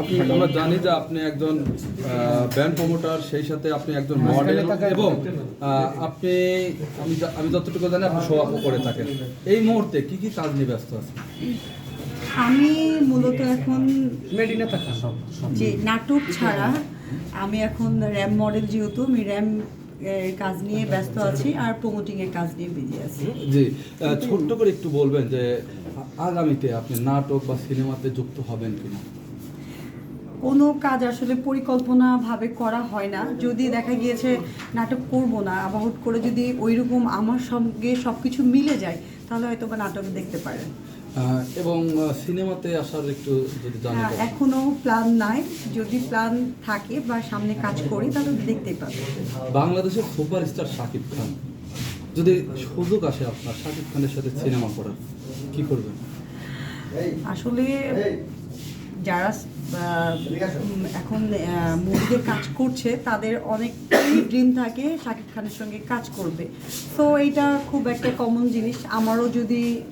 আপনি আমরা জানি যে আপনি একজন ব্যান্ড প্রমোটার সেই সাথে আপনি একজন মডেল এবং আপনি আমি আমি যতটুকু জানি আপনি শো করে থাকেন। এই মুহূর্তে কি কি কাজ নিয়ে ব্যস্ত আছেন? আমি মূলত এখন মেডিনা থাকা সব সব। যে নাটক ছাড়া আমি এখন র্যাম মডেল যেহেতু আমি র্যাম কাজ নিয়ে ব্যস্ত আছি আর প্রমোটিং এর কাজ নিয়ে বিজি আছি। জি ছোট্ট করে একটু বলবেন যে আগামীতে আপনি নাটক বা সিনেমাতে যুক্ত হবেন কিনা? কোনো কাজ আসলে পরিকল্পনা ভাবে করা হয় না। যদি দেখা গিয়েছে নাটক করব না আবার হুট করে যদি ওই রকম আমার সঙ্গে সব কিছু মিলে যায় তাহলে হয়তো বা নাটক দেখতে পারেন। এবং সিনেমাতে আসার একটু যদি জানেন হ্যাঁ, এখনও প্ল্যান নাই। যদি প্ল্যান থাকে বা সামনে কাজ করি তাহলে দেখতে পাবেন বাংলাদেশের সুপারস্টার শাকিব খান। যদি সুযোগ আসে আপনার শাকিব খানের সাথে সিনেমা করার কি করবেন? আসলে যারা এখন মুভিতে কাজ করছে তাদের অনেক ড্রিম থাকে শাকিব খানের সঙ্গে কাজ করবে। তো এইটা খুব একটা কমন জিনিস। আমারও যদি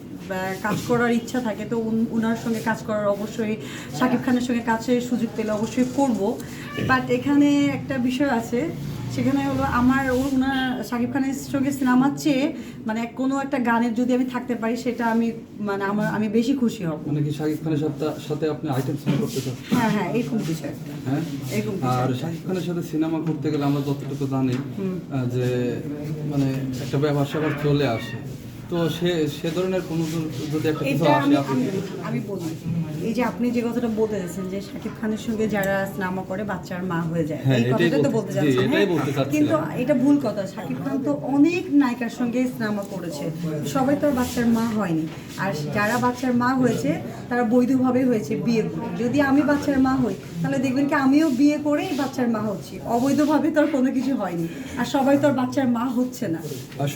কাজ করার ইচ্ছা থাকে তো উন- উনার সঙ্গে কাজ করার অবশ্যই শাকিব খানের সঙ্গে কাজের সুযোগ পেলে অবশ্যই করব। বাট এখানে একটা বিষয় আছে সেখানে হলো আমার ওনার শাকিব খানের সঙ্গে সিনেমার চেয়ে মানে কোনো একটা গানের যদি আমি থাকতে পারি সেটা আমি মানে আমার আমি বেশি খুশি হব। মানে কি শাকিব খানের সাথে সাথে আপনি আইটেম সিনেমা করতে চান? হ্যাঁ হ্যাঁ এরকম বিষয় হ্যাঁ? এরকম আর শাকিব খানের সাথে সিনেমা করতে গেলে আমরা যতটুকু জানি যে মানে একটা ব্যবসা চলে আসে। তো সে সে ধরনের কোনো যদি একটা কিছু আসে আমি বলি। এই যে আপনি যে কথাটা বলতে যাচ্ছেন যে শাকিব খানের সঙ্গে যারা সিনেমা করে বাচ্চার মা হয়ে যায় হ্যাঁ, এই কথাটা তো বলতে- যাচ্ছেন হ্যাঁ? কিন্তু এটা ভুল কথা শাকিব খান তো অনেক নায়িকার সঙ্গে সিনেমা করেছে। সবাই তো আর বাচ্চার মা হয়নি। আর যারা বাচ্চার মা হয়েছে তারা বৈধভাবে হয়েছে বিয়ে করে। যদি আমি বাচ্চার মা হই তাহলে দেখবেন কি আমিও বিয়ে করেই বাচ্চার মা হচ্ছি। অবৈধভাবে তো আর কোনো কিছু হয়নি। আর সবাই তো আর বাচ্চার মা হচ্ছে না।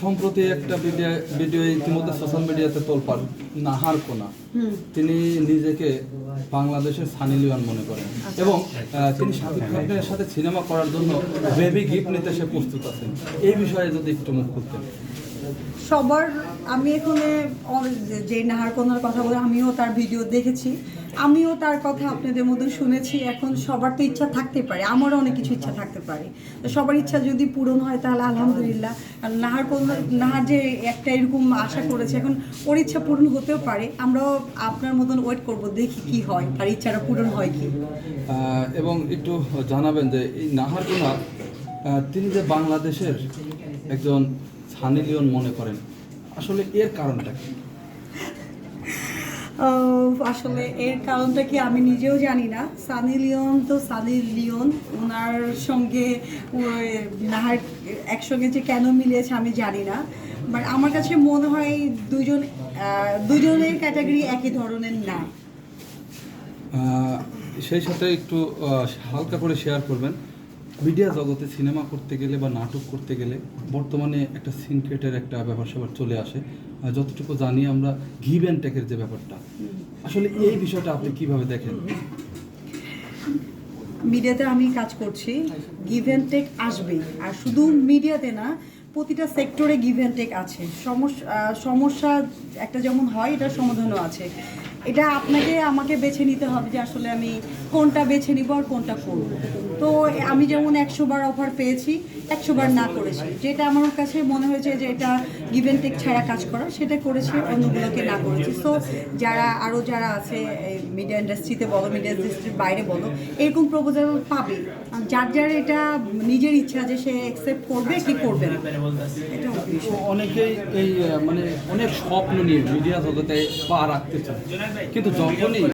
সম্প্রতি একটা ভিডিও ভিডিও ইতিমধ্যে সোশ্যাল মিডিয়াতে তোলপাড় নাহার কোনা। তিনি নিজেকে বাংলাদেশের সানি লিওন মনে করেন। এবং তিনি শাকিব খানের সাথে সিনেমা করার জন্য বেবি গিফট নিতে সে প্রস্তুত আছেন। এই বিষয়ে যদি একটু মুখ করতেন সবার আমি এখানে যে- নাহার নাহারকোনার কথা বলে আমিও তার ভিডিও দেখেছি। আমিও তার কথা আপনাদের মধ্যে শুনেছি, এখন সবার তো ইচ্ছা থাকতে পারে, আমারও অনেক কিছু ইচ্ছা থাকতে পারে। তো সবার ইচ্ছা যদি পূরণ হয় তাহলে আলহামদুলিল্লাহ আর নাহারকোনা নাহার যে একটা এরকম আশা করেছে, এখন ওর ইচ্ছা পূরণ হতেও পারে, আমরাও আপনার মতন ওয়েট করব, দেখি কি হয়, তার ইচ্ছাটা পূরণ হয় কি। এবং একটু জানাবেন যে এই নাহার কোনা তিনি যে বাংলাদেশের একজন সানি লিওন মনে করেন, আসলে এর কারণটা কি? আসলে এর কারণটা কি আমি নিজেও জানি না। সানি লিওন তো সানি লিওন ওনার সঙ্গে নাহার একসঙ্গে যে কেন মিলিয়েছে আমি জানি না। বাট আমার কাছে মনে হয় দুজন দুজনের ক্যাটাগরি একই ধরনের না। সেই সাথে একটু হালকা করে শেয়ার করবেন। মিডিয়া জগতে সিনেমা করতে গেলে বা নাটক করতে গেলে বর্তমানে একটা সিনক্রেটের একটা ব্যাপার চলে আসে। যতটুকু জানি আমরা গিভ অ্যান্ড টেকের যে ব্যাপারটা। আসলে এই বিষয়টা আপনি কীভাবে দেখেন? মিডিয়াতে আমি কাজ করছি গিভ অ্যান্ড টেক আসবেই আর শুধু মিডিয়াতে না প্রতিটা সেক্টরে গিভ অ্যান্ড টেক আছে। সমস্যা একটা যেমন হয় এটার সমাধানও আছে। এটা আপনাকে, আমাকে বেছে নিতে হবে যে আসলে আমি কোনটা বেছে নিব আর কোনটা করব। তো আমি যেমন একশো বার অফার পেয়েছি, একশো বার না করেছি। যেটা আমার কাছে মনে হয়েছে যে এটা গিভ অ্যান্ড টেক ছাড়া কাজ করা, সেটা করেছি, অন্যগুলোকে না করেছি। সো যারা আরও যারা আছে মিডিয়া ইন্ডাস্ট্রিতে বলো মিডিয়া ইন্ডাস্ট্রির বাইরে বলো, এরকম প্রপোজাল পাবে। যার যার এটা নিজের ইচ্ছা যে সে অ্যাকসেপ্ট করবে কি করবে না। অনেকেই এই মানে অনেক স্বপ্ন নিয়ে মিডিয়া জগতে পা রাখতে চায়। কিন্তু যখনই